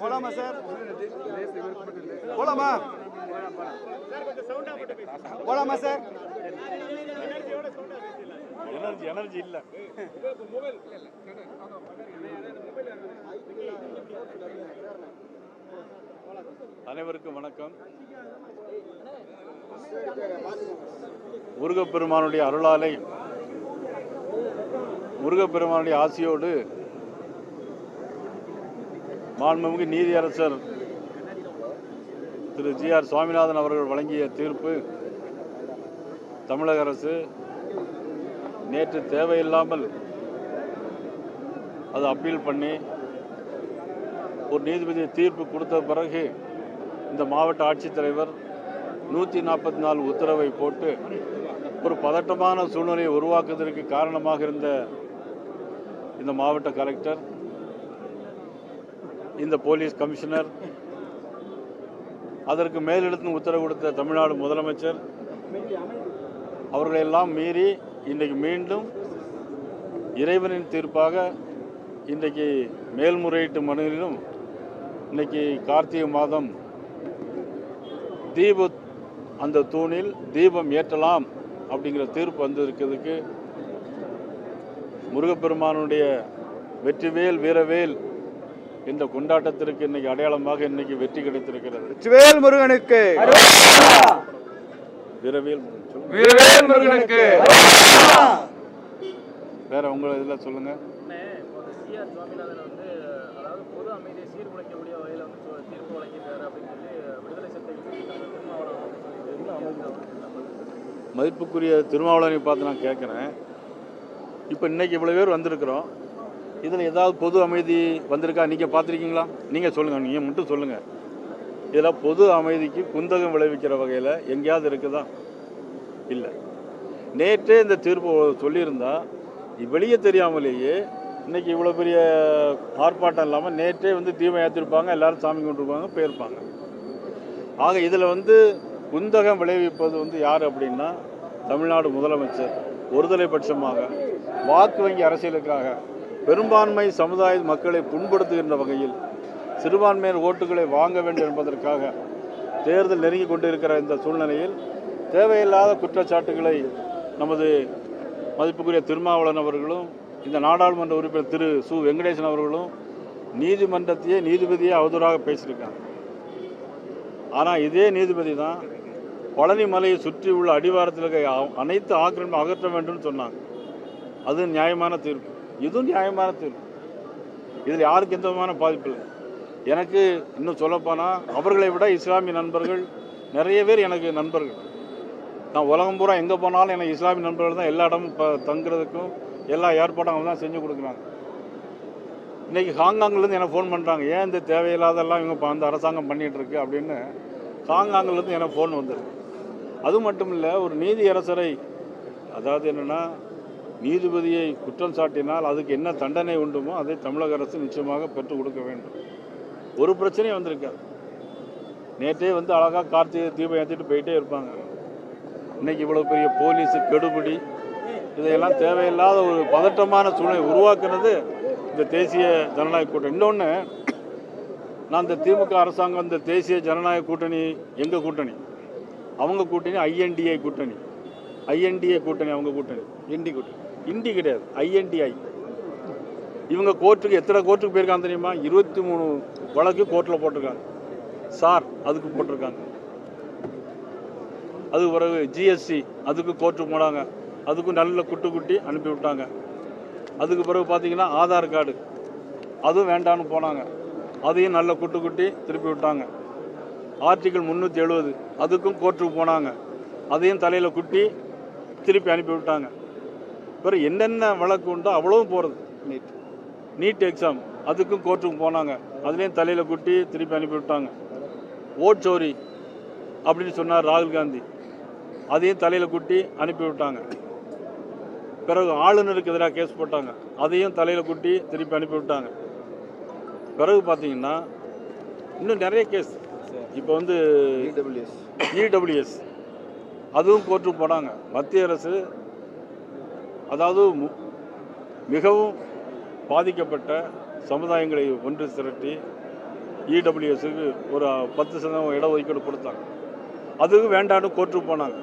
போலாமா சார்? போலாமா? போலாமா சார்? எனர்ஜி எனர்ஜி இல்ல. அனைவருக்கும் வணக்கம். முருகப்பெருமானுடைய அருளாலை முருகப்பெருமானுடைய ஆசியோடு மாண்புமிகு நீதியரசர் திரு ஜி ஆர் சுவாமிநாதன் அவர்கள் வழங்கிய தீர்ப்பு. தமிழக அரசு நேற்று தேவையில்லாமல் அது அப்பீல் பண்ணி ஒரு நீதிபதி தீர்ப்பு கொடுத்த பிறகு இந்த மாவட்ட ஆட்சித்தலைவர் நூற்றி நாற்பத்தி நாலு உத்தரவை போட்டு ஒரு பதட்டமான சூழ்நிலையை உருவாக்குவதற்கு காரணமாக இருந்த இந்த மாவட்ட கலெக்டர் இந்த போலீஸ் கமிஷனர் அதற்கு மேலிடத்தின் உத்தரவு கொடுத்த தமிழ்நாடு முதலமைச்சர் அவர்களையெல்லாம் மீறி இன்றைக்கு மீண்டும் இறைவனின் தீர்ப்பாக இன்றைக்கு மேல்முறையீட்டு மனுவிலும் இன்றைக்கி கார்த்திகை மாதம் தீப அந்த தூணில் தீபம் ஏற்றலாம் அப்படிங்கிற தீர்ப்பு வந்திருக்கிறதுக்கு முருகப்பெருமானுடைய வெற்றிவேல் வீரவேல் என்ற கொண்டாட்டத்திற்கு இன்னைக்கு அடையாளமாக இன்னைக்கு வெற்றி கிடைத்திருக்கிறது. வேல் முருகனுக்கு. வீரவேல் வீரவேல் முருகனுக்கு. வேற உங்களை இதில் சொல்லுங்க. மதிப்புக்குரிய திருமாவளவனை பார்த்து நான் கேட்குறேன். இப்போ இன்னைக்கு இவ்வளோ பேர் வந்திருக்கிறோம். இதில் ஏதாவது பொது அமைதி வந்திருக்கா? நீங்கள் பார்த்துருக்கீங்களா? நீங்கள் சொல்லுங்கள் நீங்கள் மட்டும் சொல்லுங்கள் இதில் பொது அமைதிக்கு குந்தகம் விளைவிக்கிற வகையில் எங்கேயாவது இருக்குதா? இல்லை. நேற்றே இந்த தீர்ப்பு சொல்லியிருந்தா வெளியே தெரியாமலேயே இன்றைக்கி இவ்வளோ பெரிய ஆர்ப்பாட்டம் இல்லாமல் நேற்றே வந்து தீபம் ஏற்றிருப்பாங்க எல்லாரும் சாமி கொண்டிருப்பாங்க போயிருப்பாங்க. ஆக இதில் வந்து குந்தகம் விளைவிப்பது வந்து யார் அப்படின்னா தமிழ்நாடு முதலமைச்சர் ஒருதலை பட்சமாக வாக்கு வங்கி அரசியலுக்காக. பெரும்பான்மை சமுதாய மக்களை புண்படுத்துகின்ற வகையில் சிறுபான்மையின் ஓட்டுகளை வாங்க வேண்டும் என்பதற்காக தேர்தல் நெருங்கி கொண்டிருக்கிற இந்த சூழ்நிலையில் தேவையில்லாத குற்றச்சாட்டுகளை நமது மதிப்புக்குரிய திருமாவளவன் அவர்களும் இந்த நாடாளுமன்ற உறுப்பினர் திரு சு. வெங்கடேசன் அவர்களும் நீதிமன்றத்தையே நீதிபதியே அவதூறாக பேசியிருக்காங்க. ஆனால் இதே நீதிபதி தான் பழனி மலையை சுற்றி உள்ள அடிவாரத்தில் இருக்க அனைத்து ஆக்கிரமிப்பு அகற்ற வேண்டும்னு சொன்னாங்க. அது நியாயமான தீர்ப்பு. இதுவும் நியாயமான தீர்ப்பு இதில் யாருக்கு எந்த விதமான பாதிப்பு இல்லை. எனக்கு இன்னும் சொல்லப்போனால் அவர்களை விட இஸ்லாமிய நண்பர்கள் நிறைய பேர் எனக்கு நண்பர்கள். நான் உலகம் பூரா எங்கே போனாலும் எனக்கு இஸ்லாமிய நண்பர்கள் தான் எல்லா இடமும் இப்போ தங்குறதுக்கும் எல்லா ஏற்பாடும் அவங்க தான் செஞ்சு கொடுக்குறாங்க. இன்றைக்கி ஹாங்காங்லேருந்து எனக்கு ஃபோன் பண்ணுறாங்க ஏன் இந்த தேவையில்லாதெல்லாம் இவங்க இப்போ அந்த அரசாங்கம் பண்ணிகிட்ருக்கு அப்படின்னு. ஹாங்காங்லேருந்து எனக்கு ஃபோன் வந்துருக்கு. அது மட்டும் இல்லை ஒரு நீதி அரசரை அதாவது என்னென்னா நீதிபதியை குற்றம் சாட்டினால் அதுக்கு என்ன தண்டனை உண்டுமோ அதை தமிழக அரசு நிச்சயமாக பெற்றுக் கொடுக்க வேண்டும். ஒரு பிரச்சனையும் வந்திருக்காது. நேற்றே வந்து அழகாக கார்த்திகை தீபம் ஏற்றிட்டு போயிட்டே இருப்பாங்க. இன்னைக்கு இவ்வளோ பெரிய போலீஸு கெடுபிடி இதையெல்லாம் தேவையில்லாத ஒரு பதட்டமான சூழ்நிலை உருவாக்குறது இந்த தேசிய ஜனநாயக கூட்டணி. இன்னொன்று நான் இந்த திமுக அரசாங்கம் இந்த தேசிய ஜனநாயக கூட்டணி எங்கள் கூட்டணி? அவங்க கூட்டணி ஐஎன்டிஏ கூட்டணி. ஐஎன்டிஏ கூட்டணி அவங்க கூட்டணி. என்டி கூட்டணி. இண்டி கிடையாது ஐஎன்டிஐ இவங்க கோர்ட்டுக்கு எத்தனை கோர்ட்டுக்கு போயிருக்காங்க தெரியுமா? இருபத்தி மூணு வழக்கு கோர்ட்டில் போட்டிருக்காங்க. சார் அதுக்கு போட்டிருக்காங்க. அது பிறகு ஜிஎஸ்டி அதுக்கு கோர்ட்டுக்கு போனாங்க. அதுக்கும் நல்ல குட்டு குட்டி அனுப்பி விட்டாங்க. அதுக்கு பிறகு பார்த்தீங்கன்னா ஆதார் கார்டு. அதுவும் வேண்டான்னு போனாங்க. அதையும் நல்ல குட்டு குட்டி திருப்பி விட்டாங்க. ஆர்டிக்கல் முந்நூற்றி எழுபது அதுக்கும் கோர்ட்டுக்கு போனாங்க. அதையும் தலையில் குட்டி திருப்பி அனுப்பி விட்டாங்க. பிறகு என்னென்ன வழக்கு உண்டோ அவ்வளவும் போகிறது நீட் நீட் எக்ஸாம் அதுக்கும் கோர்ட்டுக்கு போனாங்க. அதுலேயும் தலையில் குட்டி திருப்பி அனுப்பி விட்டாங்க. ஓட் சோரி அப்படின்னு சொன்னார் ராகுல் காந்தி. அதையும் தலையில் குட்டி அனுப்பி விட்டாங்க. பிறகு ஆளுநருக்கு எதிராக கேஸ் போட்டாங்க. அதையும் தலையில் குட்டி திருப்பி அனுப்பி விட்டாங்க. பிறகு பார்த்தீங்கன்னா இன்னும் நிறைய கேஸ் இப்போ வந்து இடபிள்யூஎஸ் அதுவும் கோர்ட்டுக்கு போனாங்க. மத்திய அரசு அதாவது மு- மிகவும் பாதிக்கப்பட்ட சமுதாயங்களை ஒன்று திரட்டி இடபிள்யூஎஸ்க்கு ஒரு பத்து சதவீதம் இடஒதுக்கீடு கொடுத்தாங்க. அதுக்கு வேண்டான்னு கோர்ட்டு போனாங்க.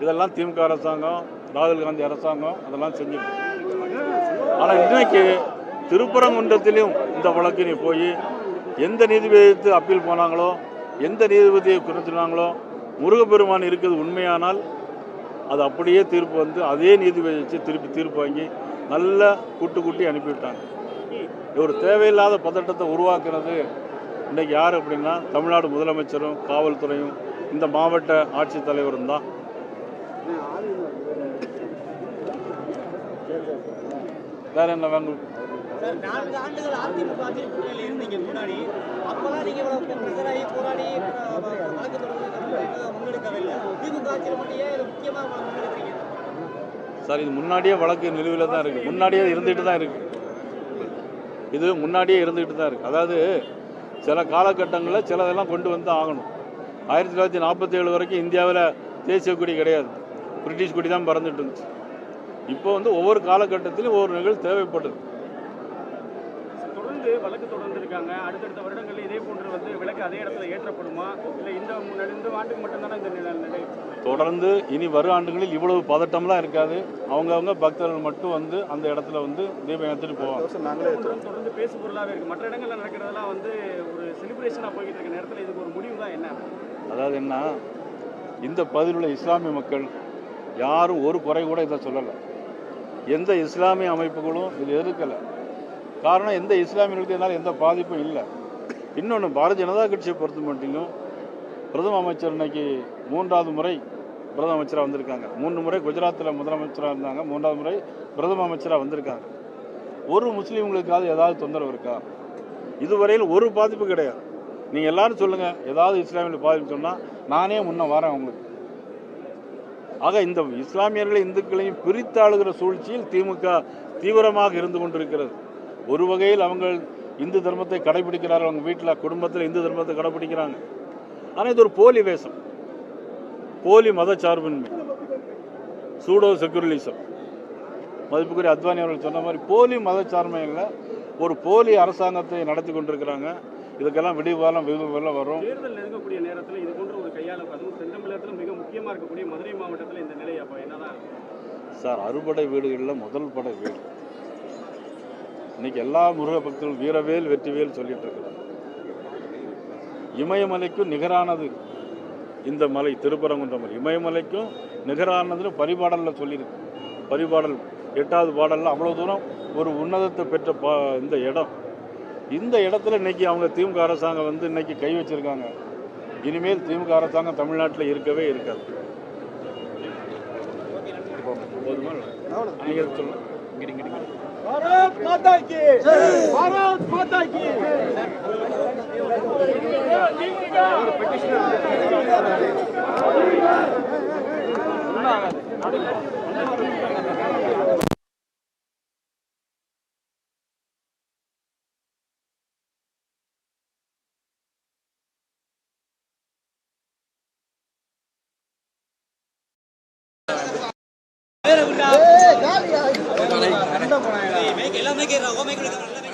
இதெல்லாம் திமுக அரசாங்கம் ராகுல் காந்தி அரசாங்கம் அதெல்லாம் செஞ்சிருக்கு ஆனால் இன்றைக்கு திருப்பரங்குன்றத்திலையும் இந்த வழக்கு நீ போய் எந்த நீதிபதியத்து அப்பீல் போனாங்களோ எந்த நீதிபதியை குறித்தினாங்களோ முருகப்பெருமான் இருக்கிறது உண்மையானால் அது அப்படியே தீர்ப்பு வந்து அதே நீதிபதி வச்சு திருப்பி தீர்ப்பு வாங்கி நல்லா கூட்டு கூட்டி அனுப்பிவிட்டாங்க. ஒரு தேவையில்லாத பதட்டத்தை உருவாக்குறது இன்றைக்கி யார் அப்படின்னா தமிழ்நாடு முதலமைச்சரும் காவல்துறையும் இந்த மாவட்ட ஆட்சித்தலைவரும் தான். வேற என்ன வேணும்? சார் இது முன்னாடியே வழக்கு நிலுவையில் தான் இருக்குது முன்னாடியே இருந்துகிட்டு தான் இருக்குது இது முன்னாடியே இருந்துகிட்டு தான் இருக்குது அதாவது சில காலகட்டங்களில் சிலதெல்லாம் கொண்டு வந்து ஆகணும். ஆயிரத்தி தொள்ளாயிரத்தி நாற்பத்தி ஏழு வரைக்கும் இந்தியாவில் தேசிய கொடி கிடையாது. பிரிட்டிஷ் கொடி தான் பறந்துட்டு இருந்துச்சு. இப்போ வந்து ஒவ்வொரு காலகட்டத்திலும் ஒவ்வொரு நிகழ்வு தேவைப்படுது தொடர்ந்து வழக்கு தொடர்ந்து இருக்காங்க. அடுத்தடுத்த வருடங்களில் இதே போன்று வந்து விளக்கு அதே இடத்துல ஏற்றப்படுமா? இல்லை இந்த இந்த ஆண்டுக்கு மட்டும்தானே இந்த நிலை நிலை தொடர்ந்து இனி வரும் ஆண்டுகளில் இவ்வளவு பதட்டம்லாம் இருக்காது. அவங்கவங்க பக்தர்கள் மட்டும் வந்து அந்த இடத்துல வந்து தீபம் ஏற்றிட்டு போவாங்க. ஒன்றும் தொடர்ந்து பேசு பொருளாகவே இருக்கு. மற்ற இடங்கள்ல நடக்கிறதெல்லாம் வந்து ஒரு செலிப்ரேஷனாக போய்கிட்டு இருக்க நேரத்தில் இதுக்கு ஒரு முடிவு தான் என்ன? அதாவது என்ன? இந்த பகுதியில் உள்ள இஸ்லாமிய மக்கள் யாரும் ஒரு குறை கூட இதை சொல்லலை. எந்த இஸ்லாமிய அமைப்புகளும் இது எதிர்க்கலை. காரணம் எந்த இஸ்லாமியர்களுக்கு இதனால் எந்த பாதிப்பும் இல்லை. இன்னொன்று பாரதிய ஜனதா கட்சியை பொறுத்த மட்டும் பிரதம அமைச்சர் இன்னைக்கு மூன்றாவது முறை பிரதம அமைச்சராக வந்திருக்காங்க. மூன்று முறை குஜராத்தில் முதலமைச்சராக இருந்தாங்க. மூன்றாவது முறை பிரதம அமைச்சராக வந்திருக்காங்க. ஒரு முஸ்லீம்களுக்காவது ஏதாவது தொந்தரவு இருக்கா? இதுவரையில் ஒரு பாதிப்பு கிடையாது. நீங்கள் எல்லாரும் சொல்லுங்கள் ஏதாவது இஸ்லாமியில் பாதிப்பு சொன்னால் நானே முன்ன வரேன் அவங்களுக்கு ஆக இந்த இஸ்லாமியர்களை இந்துக்களையும் பிரித்தாளுகிற சூழ்ச்சியில் திமுக தீவிரமாக இருந்து கொண்டிருக்கிறது. ஒரு வகையில் அவங்க இந்து தர்மத்தை கடைபிடிக்கிறார்கள். அவங்க வீட்டில் குடும்பத்தில் இந்து தர்மத்தை கடைபிடிக்கிறாங்க. ஆனால் இது ஒரு போலி வேஷம். போலி மதச்சார்பின்மை. சூடோ செக்குரலிசம் மதிப்புக்குரிய அத்வானி அவர்கள் சொன்ன மாதிரி போலி மதச்சார்மையில் ஒரு போலி அரசாங்கத்தை நடத்தி கொண்டிருக்கிறாங்க. இதுக்கெல்லாம் விடிவாலம் வெகுவெல்லாம் வரும். தேர்தல் நெருங்கக்கூடிய நேரத்தில் இது போன்ற ஒரு கையாள அதுவும் செந்தமிழகத்தில் மிக முக்கியமாக இருக்கக்கூடிய மதுரை மாவட்டத்தில் இந்த நிலை அப்போ என்னதான்? சார் அறுபடை வீடுகளில் முதல் படை வீடு. இன்னைக்கு எல்லா முருக பக்தர்களும் வீரவேல் வெற்றிவேல் சொல்லிட்டு இருக்கிறாங்க இமயமலைக்கும் நிகரானது இந்த மலை திருப்பரங்குன்ற மலை. இமயமலைக்கும் நிகரானதுன்னு பரிபாடலில் சொல்லியிருக்கு. பரிபாடல் எட்டாவது பாடலில் அவ்வளோ தூரம் ஒரு உன்னதத்தை பெற்ற பா இந்த இடம். இந்த இடத்துல இன்னைக்கு அவங்க திமுக அரசாங்கம் வந்து இன்னைக்கு கை வச்சிருக்காங்க. இனிமேல் திமுக அரசாங்கம் தமிழ்நாட்டில் இருக்கவே இருக்காது. போதுமா? நீங்கள் சொல்லுங்கள் பாரத் மாதா கி பாரத் மாதா கி பொதுமக்களுக்கு